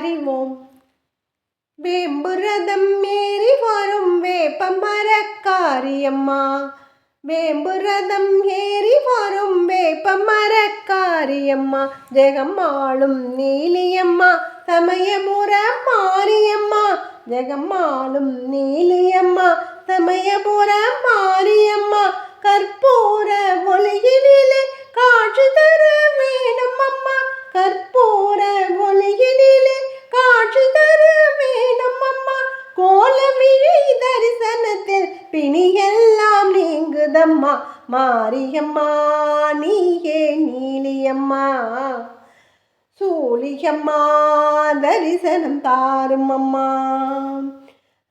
அறிவோம். வேம்புரதம் ஏறி வரும் வேப்ப மரக்காரியம்மா. வேம்புரதம் ஏறி வரும் வேப்ப மரக்காரியம்மா. ஜெகம்மாளும் நீலியம்மா. சமயபுர மாரியம்மா. ஜெகம்மாளும் நீலியம்மா. சமயபுர மாரியம்மா. கற்பூர ஒளியினிலே காட்சி தர பிணி எல்லாம் நீங்குதம்மா. மாரியம்மா நீயே நீலியம்மா. சூலியம்மா தரிசனம் தாரும் அம்மா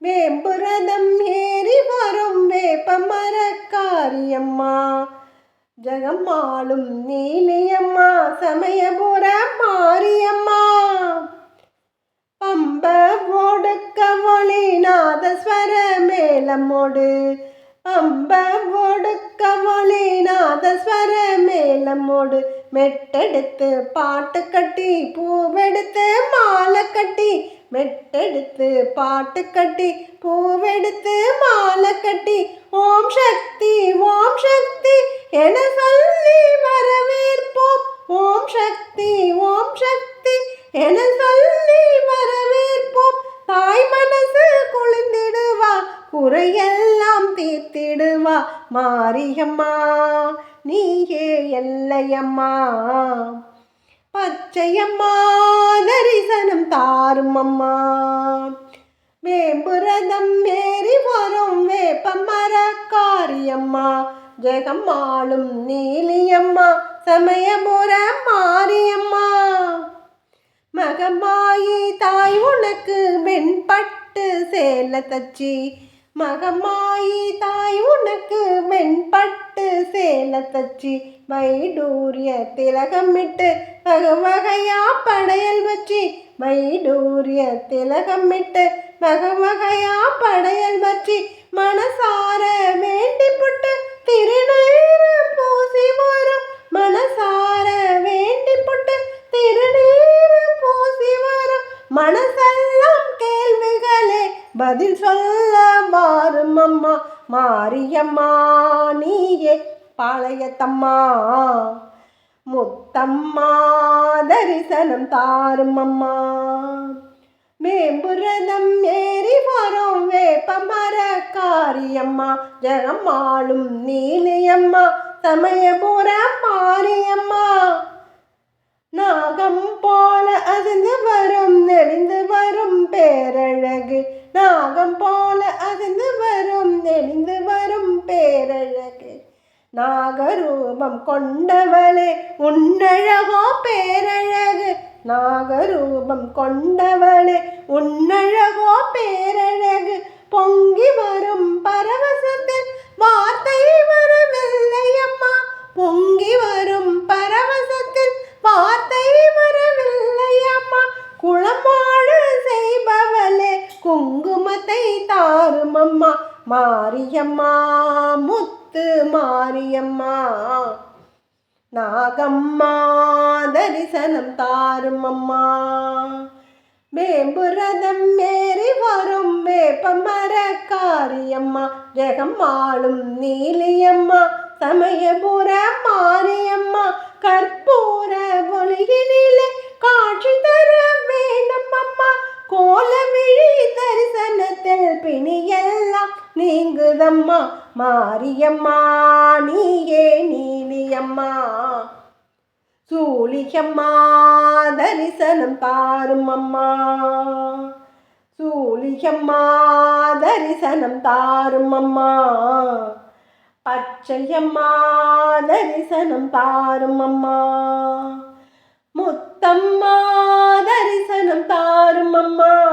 வேம்புரதம் ஏறி வரும் வேப்ப மரக்காரியம்மா ஜெகம்மாளும் நீலியம்மா சமயபுர மாரியம்மா. பம்ப ஒடுக்க ஒளி நாதஸ்வர மேலமோடு. அம்ப ஒடுக்க ஒளி நாதஸ்வர மேலமோடு. மெட்டெடுத்து பாட்டு கட்டி பூவெடுத்து மாலை கட்டி. மெட்டெடுத்து பாட்டு கட்டி பூவெடுத்து மாலை கட்டி. ஓம் சக்தி ஓம் சக்தி என சொல்லி வரவேற்போம். ஓம் சக்தி ஓம் சக்தி என சொல்லி வரவேற்போம் தாய் மனசு குளிந்திடுவா குறையெல்லாம் தீர்த்திடுவா மாரியம்மா. நீயே எல்லையம்மா. பச்சையம்மா தரிசனம் தாரும் அம்மா வேம்புரதம் ஏறி வரும் வேப்ப மரக்காரியம்மா ஜெகம்மாளும் நீலியம்மா சமயபுர மாரியம்மா. மகமாயி தாய் உனக்கு வெண்பட்டு சேல தச்சி மகமாயி தாய் உனக்கு மென்பட்டு சேல தச்சி மைடூரிய திலகமிட்டு வகை வகையா படையல் வச்சு மைடூரிய திலகமிட்டு வகை வகையா படையல் வச்சு மனசார வேண்டி புட்டு திருநீறு பூசி வரும். மனசார வேண்டி புட்டு திருநீறு பூசி வரும். மனச பதில் சொல்ல மாறும் அம்மா மாரியம்மா நீயே பாளையத்தம்மா. முத்தம்மா தரிசனம் தாரும் அம்மா மேம்புரதம் ஏறி வரும் வேப்ப மரக்காரியம்மா ஜெகம்மாளும் நீலியம்மா சமயபுரம் மாரியம்மா நாகரூபம் கொண்டவளே உன்னழகோ பேரழகு. நாகரூபம் கொண்டவளே உன்னழகோ பேரழகு. பொங்கி வரும் பரவசத்தில் வார்த்தை வரவில்லை அம்மா பொங்கி வரும் பரவசத்தில் வார்த்தை வரவில்லை அம்மா குளமாடு செய்பவளே குங்குமத்தை தாரும் அம்மா மாரியம்மா முத்து முத்து மாரியம்மா. நாகம்மா தரிசனம் தாரும் அம்மா வேம்புரதம் மேறி வரும் வேப்பமர காரியம்மா. ஜெகம்மாளும் நீலியம்மா. சமயபுர மாரியம்மா. கற்பூர நீங்குதம்மா மாரியம்மா நீயே நீலியம்மா. சூலிகம்மா தரிசனம் தாரும் அம்மா. சூலிகம்மா தரிசனம் தாரும் அம்மா. பச்சையம்மா தரிசனம் தாரும் அம்மா. முத்தம்மா தரிசனம் தாரும் அம்மா.